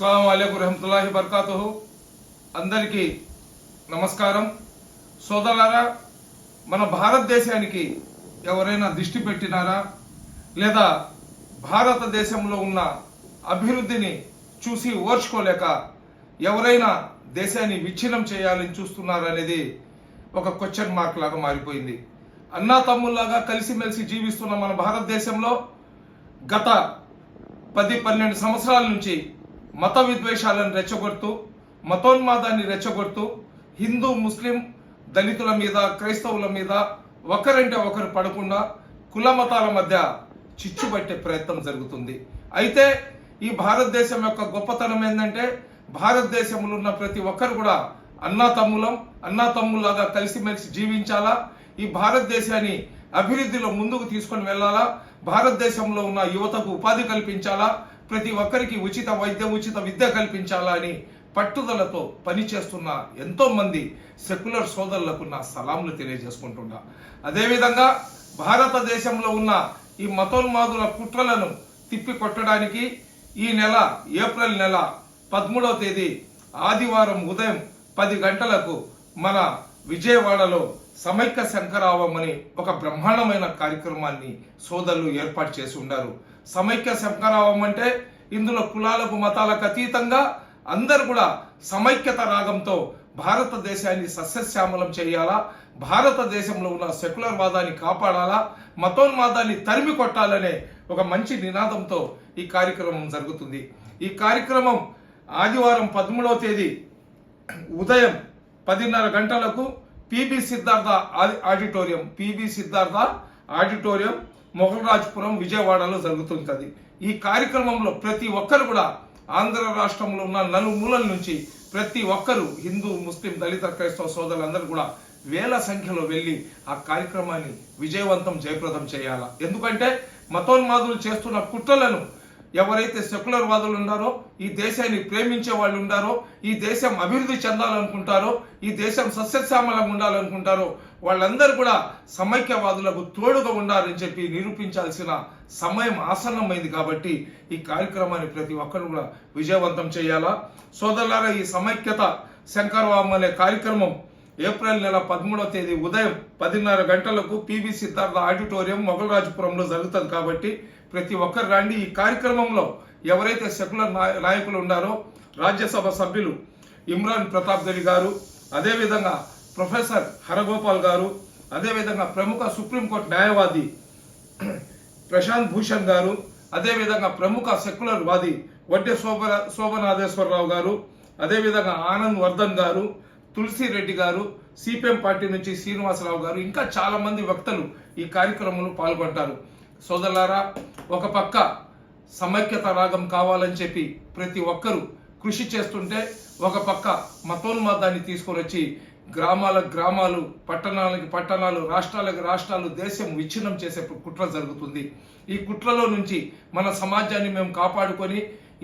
అస్సలం అయికు రహమతుల్లాహి బర్కాతు అందరికీ నమస్కారం. సోదరులారా మన భారతదేశానికి ఎవరైనా దిష్టి పెట్టినారా? లేదా భారతదేశంలో ఉన్న అభివృద్ధిని చూసి ఓర్చుకోలేక ఎవరైనా దేశాన్ని విచ్ఛిన్నం చేయాలని చూస్తున్నారనేది ఒక క్వశ్చన్ మార్క్ లాగా మారిపోయింది. అన్నా తమ్ముల్లాగా కలిసిమెలిసి జీవిస్తున్న మన భారతదేశంలో గత పది పన్నెండు సంవత్సరాల నుంచి మత విద్వేషాలను రెచ్చగొడుతూ మతోన్మాదాన్ని రెచ్చగొడుతూ హిందూ ముస్లిం దళితుల మీద క్రైస్తవుల మీద ఒకరంటే ఒకరు పడకుండా కుల మతాల మధ్య చిచ్చుబట్టే ప్రయత్నం జరుగుతుంది. అయితే ఈ భారతదేశం యొక్క గొప్పతనం ఏంటంటే భారతదేశంలో ఉన్న ప్రతి ఒక్కరు కూడా అన్నా తమ్ములం అన్నా తమ్ములాగా కలిసిమెలిసి జీవించాలా? ఈ భారతదేశాన్ని అభివృద్ధిలో ముందుకు తీసుకొని వెళ్ళాలా? భారతదేశంలో ఉన్న యువతకు ఉపాధి కల్పించాలా? ప్రతి ఒక్కరికి ఉచిత వైద్యం ఉచిత విద్య కల్పించాలని పట్టుదలతో పనిచేస్తున్న ఎంతో మంది సెక్యులర్ సోదరులకు నా సలాంలు తెలియజేసుకుంటున్నా. అదేవిధంగా భారతదేశంలో ఉన్న ఈ మతోన్మాదుల కుట్రలను తిప్పి కొట్టడానికి ఈ నెల ఏప్రిల్ నెల పదమూడవ తేదీ ఆదివారం ఉదయం పది గంటలకు మన విజయవాడలో సమైక్య శంకరావం అని ఒక బ్రహ్మాండమైన కార్యక్రమాన్ని సోదరులు ఏర్పాటు చేసి ఉన్నారు సమైక్య శంకరావం అంటే ఇందులో కులాలకు మతాలకు అతీతంగా అందరు కూడా సమైక్యత రాగంతో భారతదేశాన్ని సస్యశ్యామలం చేయాలా? భారతదేశంలో ఉన్న సెక్యులర్ వాదాన్ని కాపాడాలా? మతోన్మాదాన్ని తరిమి కొట్టాలనే ఒక మంచి నినాదంతో ఈ కార్యక్రమం జరుగుతుంది. ఈ కార్యక్రమం ఆదివారం పదమూడవ తేదీ ఉదయం పదిన్నర గంటలకు PB Siddhartha auditorium PB Siddhartha auditorium Moghalrajpuram విజయవాడలో జరుగుతుంటది. ఈ కార్యక్రమంలో ప్రతి ఒక్కరు కూడా ఆంధ్ర రాష్ట్రంలో ఉన్న నలుమూలల నుంచి ప్రతి ఒక్కరు హిందూ ముస్లిం దళిత క్రైస్తవ సోదరులందరూ కూడా వేల సంఖ్యలో వెళ్ళి ఆ కార్యక్రమాన్ని విజయవంతం జయప్రదం చేయాలా. ఎందుకంటే మతోన్మాదులు చేస్తున్న కుట్రలను ఎవరైతే సెక్యులర్ వాదులు ఉన్నారో ఈ దేశాన్ని ప్రేమించే వాళ్ళు ఉన్నారో ఈ దేశం అభివృద్ధి చెందాలనుకుంటారో ఈ దేశం సస్యశ్యామలంగా ఉండాలనుకుంటారో వాళ్ళందరూ కూడా సమైక్యవాదులకు తోడుగా ఉండాలని చెప్పి నిరూపించాల్సిన సమయం ఆసన్నమైంది కాబట్టి ఈ కార్యక్రమాన్ని ప్రతి ఒక్కరు కూడా విజయవంతం చేయాలా? సోదరులారా ఈ సమైక్యత శంకరవామ అనే కార్యక్రమం ఏప్రిల్ నెల పదమూడవ తేదీ ఉదయం పదిన్నర గంటలకు పివి సిద్ధార్థ ఆడిటోరియం మొగలరాజపురంలో జరుగుతుంది కాబట్టి ప్రతి ఒక్కరు రండి. ఈ కార్యక్రమంలో ఎవరైతే సెక్యులర్ నాయ- నాయకులు ఉన్నారో రాజ్యసభ సభ్యులు ఇమ్రాన్ ప్రతాప్ రెడ్డి గారు అదేవిధంగా ప్రొఫెసర్ హరగోపాల్ గారు అదేవిధంగా ప్రముఖ సుప్రీంకోర్టు న్యాయవాది ప్రశాంత్ భూషణ్ గారు అదేవిధంగా ప్రముఖ సెక్యులర్ వాది వడ్డే శోభ శోభనాథేశ్వరరావు గారు అదేవిధంగా ఆనంద్ వర్ధన్ గారు తులసి రెడ్డి గారు సిపిఎం పార్టీ నుంచి శ్రీనివాసరావు గారు ఇంకా చాలామంది వక్తలు ఈ కార్యక్రమంలో పాల్గొంటారు. సోదరులారా ఒక పక్క సమైక్యత రాగం కావాలని చెప్పి ప్రతి ఒక్కరూ కృషి చేస్తుంటే ఒక పక్క మతోన్మాదాన్ని తీసుకొని వచ్చి గ్రామాల గ్రామాలు పట్టణాలకి పట్టణాలు రాష్ట్రాలకు రాష్ట్రాలు దేశం విచ్ఛిన్నం చేసే కుట్ర జరుగుతుంది. ఈ కుట్రలో నుంచి మన సమాజాన్ని మేము కాపాడుకొని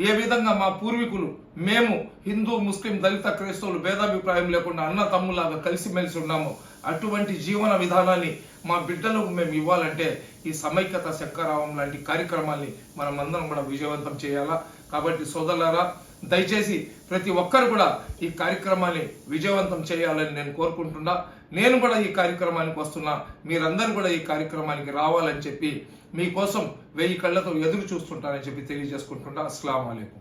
ఏ విధంగా మా పూర్వీకులు మేము హిందూ ముస్లిం దళిత క్రైస్తవులు భేదాభిప్రాయం లేకుండా అన్న తమ్ములాగా కలిసిమెలిసి ఉన్నాము అటువంటి జీవన విధానాన్ని మా బిడ్డలకు మేము ఇవ్వాలంటే ఈ సమైక్యత శంకరావం లాంటి కార్యక్రమాల్ని మనం అందరం కూడా విజయవంతం చేయాలా? కాబట్టి సోదరులారా దయచేసి ప్రతి ఒక్కరు కూడా ఈ కార్యక్రమాన్ని విజయవంతం చేయాలని నేను కోరుకుంటున్నా. నేను కూడా ఈ కార్యక్రమానికి వస్తున్నా. మీరందరూ కూడా ఈ కార్యక్రమానికి రావాలని చెప్పి మీకోసం వెయ్యి కళ్ళతో ఎదురు చూస్తుంటానని చెప్పి తెలియజేసుకుంటున్నా. అస్సలం అయికు